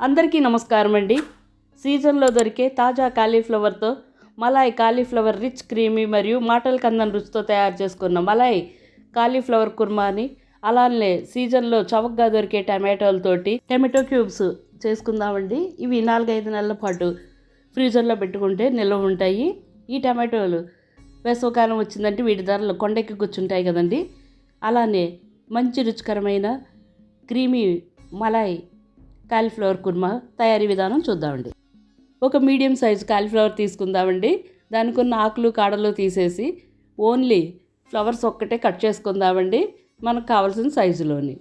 అందరికీ నమస్కారం అండి. సీజన్లో దొరికే తాజా కాలీఫ్లవర్తో మలాయ్ కాలీఫ్లవర్ రిచ్ క్రీమీ మరియు మాటల కందన్ రుచితో తయారు చేసుకున్న మలాయ్ కాలీఫ్లవర్ కుర్మాని అలానే సీజన్లో చవకగా దొరికే టమాటోలతోటి టమాటో క్యూబ్స్ చేసుకుందామండి. ఇవి నాలుగైదు నెలల పాటు ఫ్రీజర్లో పెట్టుకుంటే నిల్వ ఉంటాయి. ఈ టమాటోలు వేసవకాలం వచ్చిందంటే వీటి ధరలు కొండెక్కి కూర్చుంటాయి కదండి. అలానే మంచి రుచికరమైన క్రీమీ మలాయ్ కాలీఫ్లవర్ కుర్మా తయారీ విధానం చూద్దామండి. ఒక మీడియం సైజు కాలీఫ్లవర్ తీసుకుందామండి. దానికి ఉన్న ఆకులు కాడలు తీసేసి ఓన్లీ ఫ్లవర్స్ ఒక్కటే కట్ చేసుకుందామండి. మనకు కావాల్సిన సైజులోని.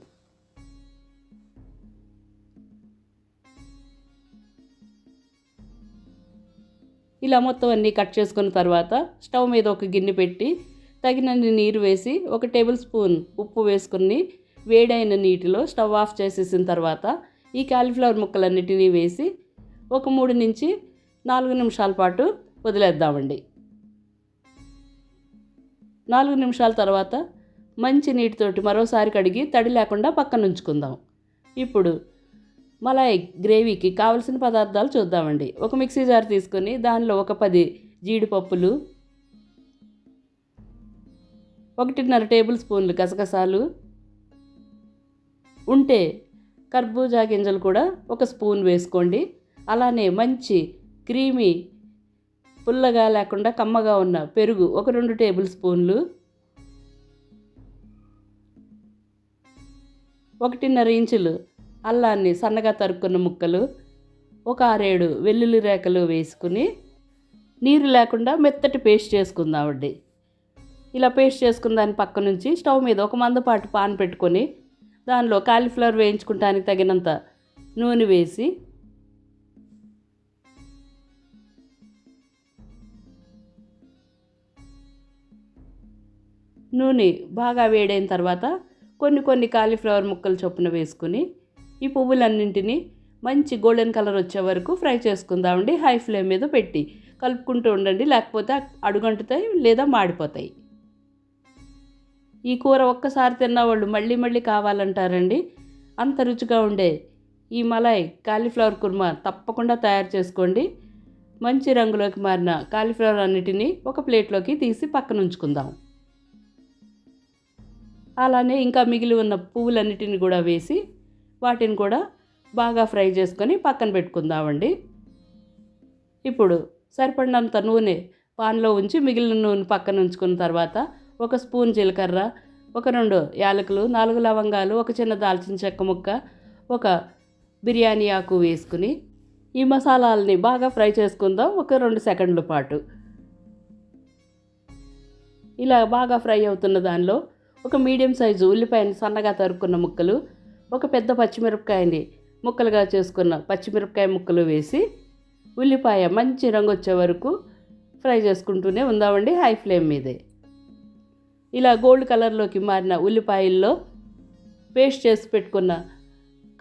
ఇలా మొత్తం అన్నీ కట్ చేసుకున్న తర్వాత స్టవ్ మీద ఒక గిన్నె పెట్టి తగినన్ని నీరు వేసి ఒక టేబుల్ స్పూన్ ఉప్పు వేసుకుని వేడైన నీటిలో స్టవ్ ఆఫ్ చేసేసిన తర్వాత ఈ కాలీఫ్లవర్ ముక్కలన్నిటినీ వేసి ఒక మూడు నుంచి నాలుగు నిమిషాల పాటు వదిలేద్దామండి. నాలుగు నిమిషాల తర్వాత మంచి నీటితోటి మరోసారి కడిగి తడి లేకుండా పక్కన ఉంచుకుందాం. ఇప్పుడు మలాయి గ్రేవీకి కావలసిన పదార్థాలు చూద్దామండి. ఒక మిక్సీ జార్ తీసుకొని దానిలో ఒక పది జీడిపప్పులు ఒకటిన్నర టేబుల్ స్పూన్లు గసగసాలు ఉంటే కర్బూజా గింజలు కూడా ఒక స్పూన్ వేసుకోండి. అలానే మంచి క్రీమీ పుల్లగా లేకుండా కమ్మగా ఉన్న పెరుగు ఒక రెండు టేబుల్ స్పూన్లు. ఒకటిన్నర ఇంచులు అల్లాన్ని సన్నగా తరుక్కున్న ముక్కలు. ఒక ఆరేడు వెల్లుల్లి రేకలు వేసుకుని నీరు లేకుండా మెత్తటి పేస్ట్ చేసుకుందామండి. ఇలా పేస్ట్ చేసుకున్న దాని పక్క నుంచి స్టవ్ మీద ఒక మందపాటు పాన్ పెట్టుకొని దానిలో కాలీఫ్లవర్ వేయించుకుంటానికి తగినంత నూనె వేసి నూనె బాగా వేడైన తర్వాత కొన్ని కొన్ని కాలీఫ్లవర్ ముక్కలు చొప్పున వేసుకుని ఈ పువ్వులన్నింటినీ మంచి గోల్డెన్ కలర్ వచ్చే వరకు ఫ్రై చేసుకుందామండి. హై ఫ్లేమ్ మీద పెట్టి కలుపుకుంటూ ఉండండి. లేకపోతే అడుగంటుతాయి లేదా మాడిపోతాయి. ఈ కూర ఒక్కసారి తిన్నవాళ్ళు మళ్ళీ మళ్ళీ కావాలంటారండి. అంత రుచిగా ఉండే ఈ మలాయ్ కాలీఫ్లవర్ కుర్మా తప్పకుండా తయారు చేసుకోండి. మంచి రంగులోకి మారిన కాలీఫ్లవర్ అన్నిటినీ ఒక ప్లేట్లోకి తీసి పక్కన ఉంచుకుందాం. అలానే ఇంకా మిగిలి ఉన్న పువ్వులన్నిటిని కూడా వేసి వాటిని కూడా బాగా ఫ్రై చేసుకొని పక్కన పెట్టుకుందామండి. ఇప్పుడు సరిపడినంత నూనె పాన్లో ఉంచి మిగిలిన నూనె పక్కన ఉంచుకున్న తర్వాత ఒక స్పూన్ జీలకర్ర ఒక రెండు యాలకులు నాలుగు లవంగాలు ఒక చిన్న దాల్చిన చెక్క ముక్క ఒక బిర్యానీ ఆకు వేసుకుని ఈ మసాలాలని బాగా ఫ్రై చేసుకుందాం ఒక రెండు సెకండ్ల పాటు. ఇలా బాగా ఫ్రై అవుతున్న దానిలో ఒక మీడియం సైజు ఉల్లిపాయని సన్నగా తరుక్కున్న ముక్కలు ఒక పెద్ద పచ్చిమిరపకాయని ముక్కలుగా చేసుకున్న పచ్చిమిరపకాయ ముక్కలు వేసి ఉల్లిపాయ మంచి రంగు వచ్చే వరకు ఫ్రై చేసుకుంటూనే ఉందామండి హై ఫ్లేమ్ మీదే. ఇలా గోల్డ్ కలర్లోకి మారిన ఉల్లిపాయల్లో పేస్ట్ చేసి పెట్టుకున్న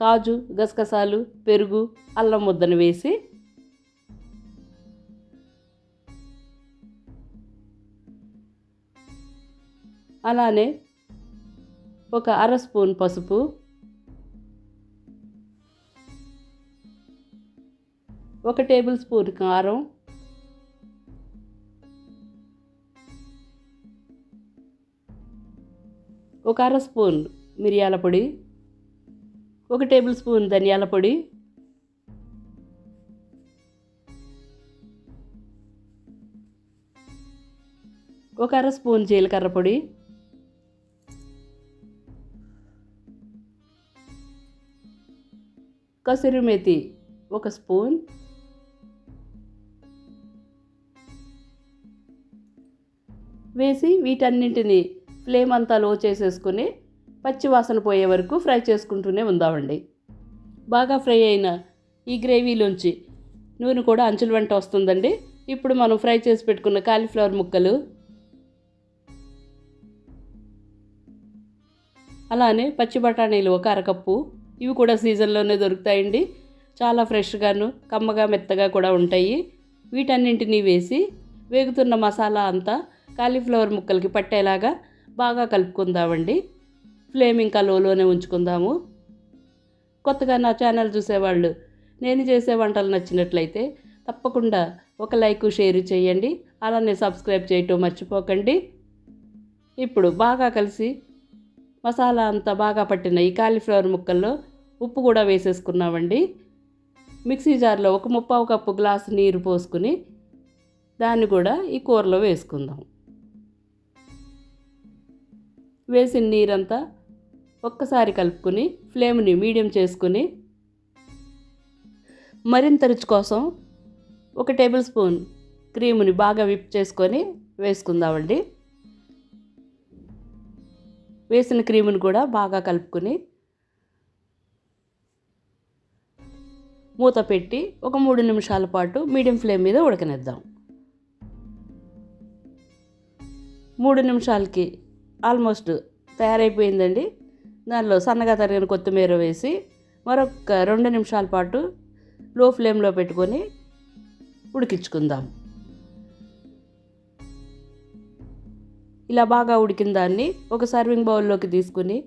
కాజు గసగసాలు పెరుగు అల్లం ముద్దను వేసి అలానే ఒక అర స్పూన్ పసుపు ఒక టేబుల్ స్పూన్ కారం ఒక అర స్పూన్ మిరియాల పొడి ఒక టేబుల్ స్పూన్ ధనియాల పొడి ఒక అర స్పూన్ జీలకర్ర పొడి కసూరి మేతి ఒక స్పూన్ వేసి వీటన్నింటిని ఫ్లేమ్ అంతా లో చేసేసుకుని పచ్చివాసన పోయే వరకు ఫ్రై చేసుకుంటూనే ఉందామండి. బాగా ఫ్రై అయిన ఈ గ్రేవీలోంచి నూనె కూడా అంచుల వెంట వస్తుందండి. ఇప్పుడు మనం ఫ్రై చేసి పెట్టుకున్న కాలీఫ్లవర్ ముక్కలు అలానే పచ్చి బఠానీలు ఒక అరకప్పు ఇవి కూడా సీజన్లోనే దొరుకుతాయండి. చాలా ఫ్రెష్గాను కమ్మగా మెత్తగా కూడా ఉంటాయి. వీటన్నింటినీ వేసి వేగుతున్న మసాలా అంతా కాలీఫ్లవర్ ముక్కలకి పట్టేలాగా బాగా కలుపుకుందామండి. ఫ్లేమ్ ఇంకా లోలోనే ఉంచుకుందాము. కొత్తగా నా ఛానల్ చూసేవాళ్ళు నేను చేసే వంటలు నచ్చినట్లయితే తప్పకుండా ఒక లైక్ షేర్ చేయండి. అలానే సబ్స్క్రైబ్ చేయటం మర్చిపోకండి. ఇప్పుడు బాగా కలిసి మసాలా అంతా బాగా పట్టిన ఈ కాలీఫ్లవర్ ముక్కల్లో ఉప్పు కూడా వేసేసుకున్నామండి. మిక్సీ జార్లో ఒక ముప్పావు కప్పు గ్లాసు నీరు పోసుకుని దాన్ని కూడా ఈ కూరలో వేసుకుందాం. వేసిన నీరంతా ఒక్కసారి కలుపుకొని ఫ్లేమ్ని మీడియం చేసుకుని మరింత రుచి కోసం ఒక టేబుల్ స్పూన్ క్రీముని బాగా విప్ చేసుకొని వేసుకుందామండి. వేసిన క్రీముని కూడా బాగా కలుపుకొని మూత పెట్టి ఒక మూడు నిమిషాల పాటు మీడియం ఫ్లేమ్ మీద ఉడకనిద్దాం. మూడు నిమిషాలకి ఆల్మోస్ట్ తయారైపోయిందండి. దానిలో సన్నగా తరిగిన కొత్తిమీర వేసి మరొక రెండు నిమిషాల పాటు లో ఫ్లేమ్లో పెట్టుకొని ఉడికించుకుందాం. ఇలా బాగా ఉడికిన దాన్ని ఒక సర్వింగ్ బౌల్లోకి తీసుకుని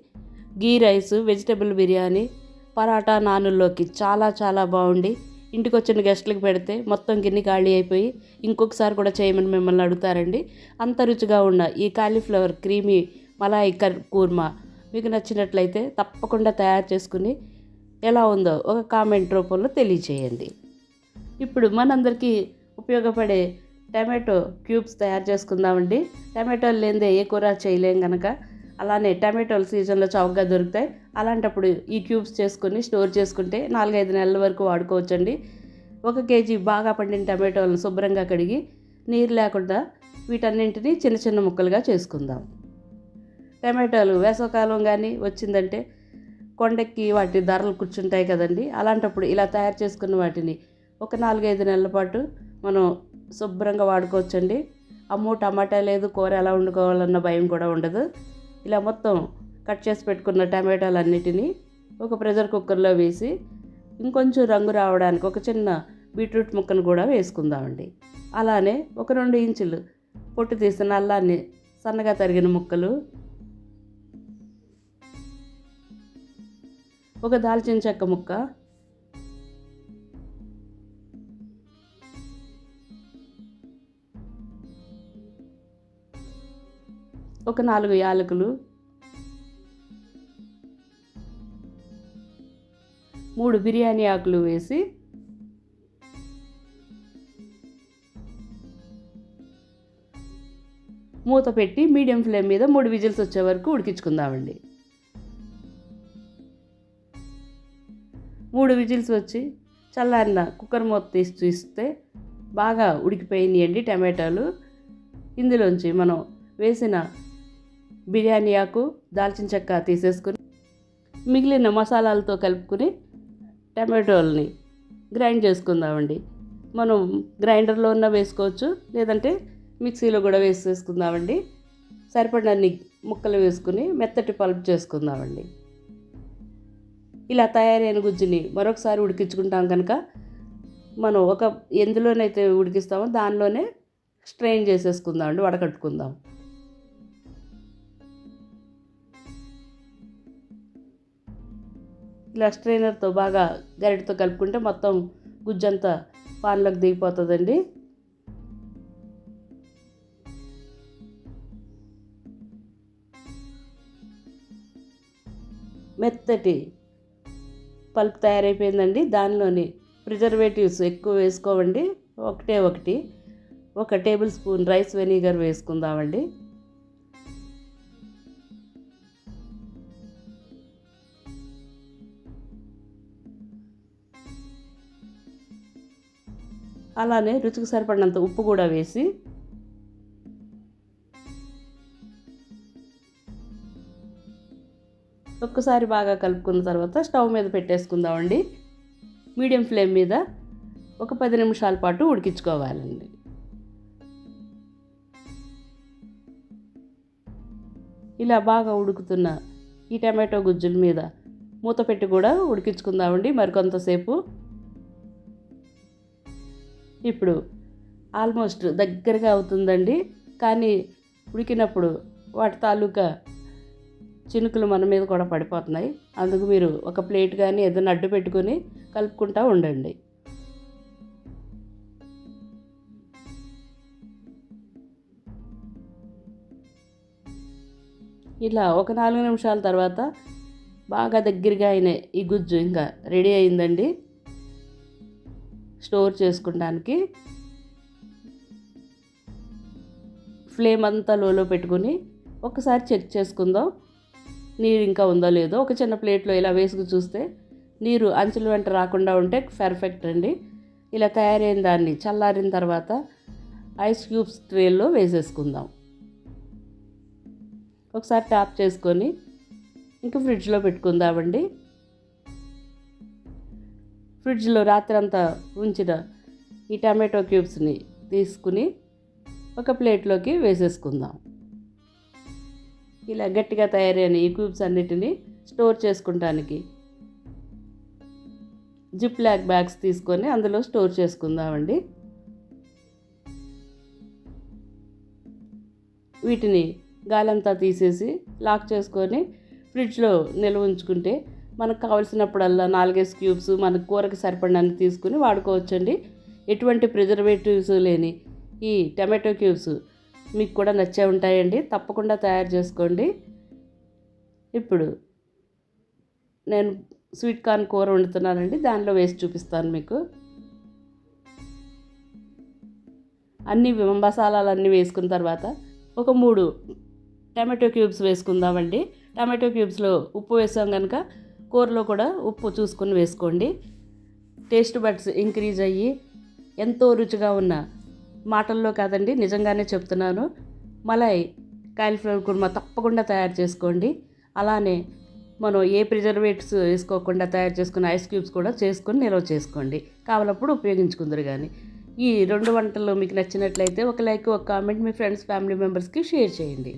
గీ రైస్ వెజిటబుల్ బిర్యానీ పరాటా నానుల్లోకి చాలా చాలా బాగుండి. ఇంటికి వచ్చిన గెస్టులకు పెడితే మొత్తం గిన్నె ఖాళీ అయిపోయి ఇంకొకసారి కూడా చేయమని మిమ్మల్ని అడుగుతారండి. అంత రుచిగా ఉన్న ఈ కాలీఫ్లవర్ క్రీమీ మలాయి కర్ కూర్మా మీకు నచ్చినట్లయితే తప్పకుండా తయారు చేసుకుని ఎలా ఉందో ఒక కామెంట్ రూపంలో తెలియచేయండి. ఇప్పుడు మనందరికీ ఉపయోగపడే టమాటో క్యూబ్స్ తయారు చేసుకుందామండి. టమాటోలు లేనిదే ఏ కూర చేయలేం కనుక అలానే టమాటోలు సీజన్లో చౌకగా దొరుకుతాయి. అలాంటప్పుడు ఈ క్యూబ్స్ చేసుకొని స్టోర్ చేసుకుంటే నాలుగైదు నెలల వరకు వాడుకోవచ్చండి. ఒక కేజీ బాగా పండిన టమాటోలను శుభ్రంగా కడిగి నీరు లేకుండా వీటన్నింటినీ చిన్న చిన్న ముక్కలుగా చేసుకుందాం. టమాటోలు వేసవకాలం కానీ వచ్చిందంటే కొండెక్కి వాటి ధరలు కూర్చుంటాయి కదండి. అలాంటప్పుడు ఇలా తయారు చేసుకున్న వాటిని ఒక నాలుగైదు నెలల పాటు మనం శుభ్రంగా వాడుకోవచ్చండి. అమ్మో టమాటా లేదు కూర ఎలా వండుకోవాలన్న భయం కూడా ఉండదు. ఇలా మొత్తం కట్ చేసి పెట్టుకున్న టమాటాలన్నిటినీ ఒక ప్రెషర్ కుక్కర్లో వేసి ఇంకొంచెం రంగు రావడానికి ఒక చిన్న బీట్రూట్ ముక్కను కూడా వేసుకుందామండి. అలానే ఒక రెండు ఇంచులు పొట్టు తీసిన అల్లాన్ని సన్నగా తరిగిన ముక్కలు ఒక దాల్చిన చెక్క ముక్క ఒక నాలుగు యాలకులు. మూడు బిర్యానీ ఆకులు వేసి. మూత పెట్టి మీడియం ఫ్లేమ్ మీద మూడు విజిల్స్ వచ్చే వరకు ఉడికించుకుందామండి. మూడు విజిల్స్ వచ్చి చల్లారిన కుక్కర్ మూత తీసి చూస్తే బాగా ఉడికిపోయినాయండి టమాటాలు. ఇందులోంచి మనం వేసిన బిర్యానీ ఆకు దాల్చిన చెక్క తీసేసుకుని మిగిలిన మసాలాలతో కలుపుకుని టమాటోల్ని గ్రైండ్ చేసుకుందామండి. మనం గ్రైండర్లో ఉన్న వేసుకోవచ్చు లేదంటే మిక్సీలో కూడా వేసేసుకుందామండి. సరిపడినన్ని ముక్కలు వేసుకుని మెత్తటి పల్ప్ చేసుకుందామండి. ఇలా తయారైన గుజ్జుని మరొకసారి ఉడికించుకుంటాం కనుక మనం ఒక ఎందులోనైతే ఉడికిస్తామో దానిలోనే స్ట్రెయిన్ చేసేసుకుందాం అండి వడకట్టుకుందాం. ఇలా స్ట్రైనర్తో బాగా గరిటతో కలుపుకుంటే మొత్తం గుజ్జంతా పాన్లోకి దిగిపోతుందండి. మెత్తటి పల్ప్ తయారైపోయిందండి. దానిలోని ప్రిజర్వేటివ్స్ ఎక్కువ వేసుకోవండి. ఒకటే ఒకటి. ఒక టేబుల్ స్పూన్ రైస్ వెనిగర్ వేసుకుందామండి. అలానే రుచికి సరిపడినంత ఉప్పు కూడా వేసి ఒక్కసారి బాగా కలుపుకున్న తర్వాత స్టవ్ మీద పెట్టేసుకుందామండి. మీడియం ఫ్లేమ్ మీద ఒక పది నిమిషాల పాటు ఉడికించుకోవాలండి. ఇలా బాగా ఉడుకుతున్న ఈ టమాటో గుజ్జుల మీద మూత పెట్టి కూడా ఉడికించుకుందామండి. మరికొంతసేపు ఇప్పుడు ఆల్మోస్ట్ దగ్గరగా అవుతుందండి. కానీ ఉడికినప్పుడు వాటి తాలూకా చినుకులు మన మీద కూడా పడిపోతున్నాయి. అందుకు మీరు ఒక ప్లేట్ కానీ ఏదైనా అడ్డు పెట్టుకొని కలుపుకుంటూ ఉండండి. ఇలా ఒక నాలుగు నిమిషాల తర్వాత బాగా దగ్గరగా అయిన ఈ గుజ్జు ఇంకా రెడీ అయిందండి. స్టోర్ చేసుకోవడానికి ఫ్లేమ్ అంతా లోలో పెట్టుకుని ఒకసారి చెక్ చేసుకుందాం. నీరు ఇంకా ఉందో లేదో. ఒక చిన్న ప్లేట్లో ఇలా వేసుకు చూస్తే నీరు అంచుల వెంట రాకుండా ఉంటే పర్ఫెక్ట్ అండి. ఇలా తయారైన దాన్ని చల్లారిన తర్వాత ఐస్ క్యూబ్స్ ట్రేల్లో వేసేసుకుందాం. ఒకసారి ట్యాప్ చేసుకొని ఇంకా ఫ్రిడ్జ్లో పెట్టుకుందామండి. ఫ్రిడ్జ్లో రాత్రి అంతా ఉంచిన ఈ టమాటో క్యూబ్స్ని తీసుకుని ఒక ప్లేట్లోకి వేసేసుకుందాం. ఇలా గట్టిగా తయారైన ఈ క్యూబ్స్ అన్నిటిని స్టోర్ చేసుకుంటానికి జిప్ లాక్ బ్యాగ్స్ తీసుకొని అందులో స్టోర్ చేసుకుందామండి. వీటిని గాలంతా తీసేసి లాక్ చేసుకొని ఫ్రిడ్జ్లో నిల్వ ఉంచుకుంటే మనకు కావలసినప్పుడల్లా నాలుగైదు క్యూబ్స్ మన కూరకి సరిపడినన్ని తీసుకుని వాడుకోవచ్చండి. ఎటువంటి ప్రిజర్వేటివ్స్ లేని ఈ టమాటో క్యూబ్స్ మీకు కూడా నచ్చే ఉంటాయండి. తప్పకుండా తయారు చేసుకోండి. ఇప్పుడు నేను స్వీట్ కార్న్ కూర వండుతున్నానండి. దానిలో వేసి చూపిస్తాను మీకు. అన్ని మసాలాలు అన్నీ వేసుకున్న తర్వాత ఒక మూడు టమాటో క్యూబ్స్ వేసుకుందామండి. టమాటో క్యూబ్స్లో ఉప్పు వేసాం కనుక కూరలో కూడా ఉప్పు చూసుకొని వేసుకోండి. టేస్ట్ బడ్స్ ఇంక్రీజ్ అయ్యి ఎంతో రుచిగా ఉన్న మాటల్లో కాదండి నిజంగానే చెప్తున్నాను. మలై కాలీఫ్లవర్ కుర్మా తప్పకుండా తయారు చేసుకోండి. అలానే మనం ఏ ప్రిజర్వేటివ్స్ వేసుకోకుండా తయారు చేసుకున్న ఐస్ క్యూబ్స్ కూడా చేసుకొని నిల్వ చేసుకోండి. కావాలప్పుడు ఉపయోగించుకుందరు కానీ ఈ రెండు వంటలు మీకు నచ్చినట్లయితే ఒక లైక్ ఒక కామెంట్ మీ ఫ్రెండ్స్ ఫ్యామిలీ మెంబర్స్కి షేర్ చేయండి.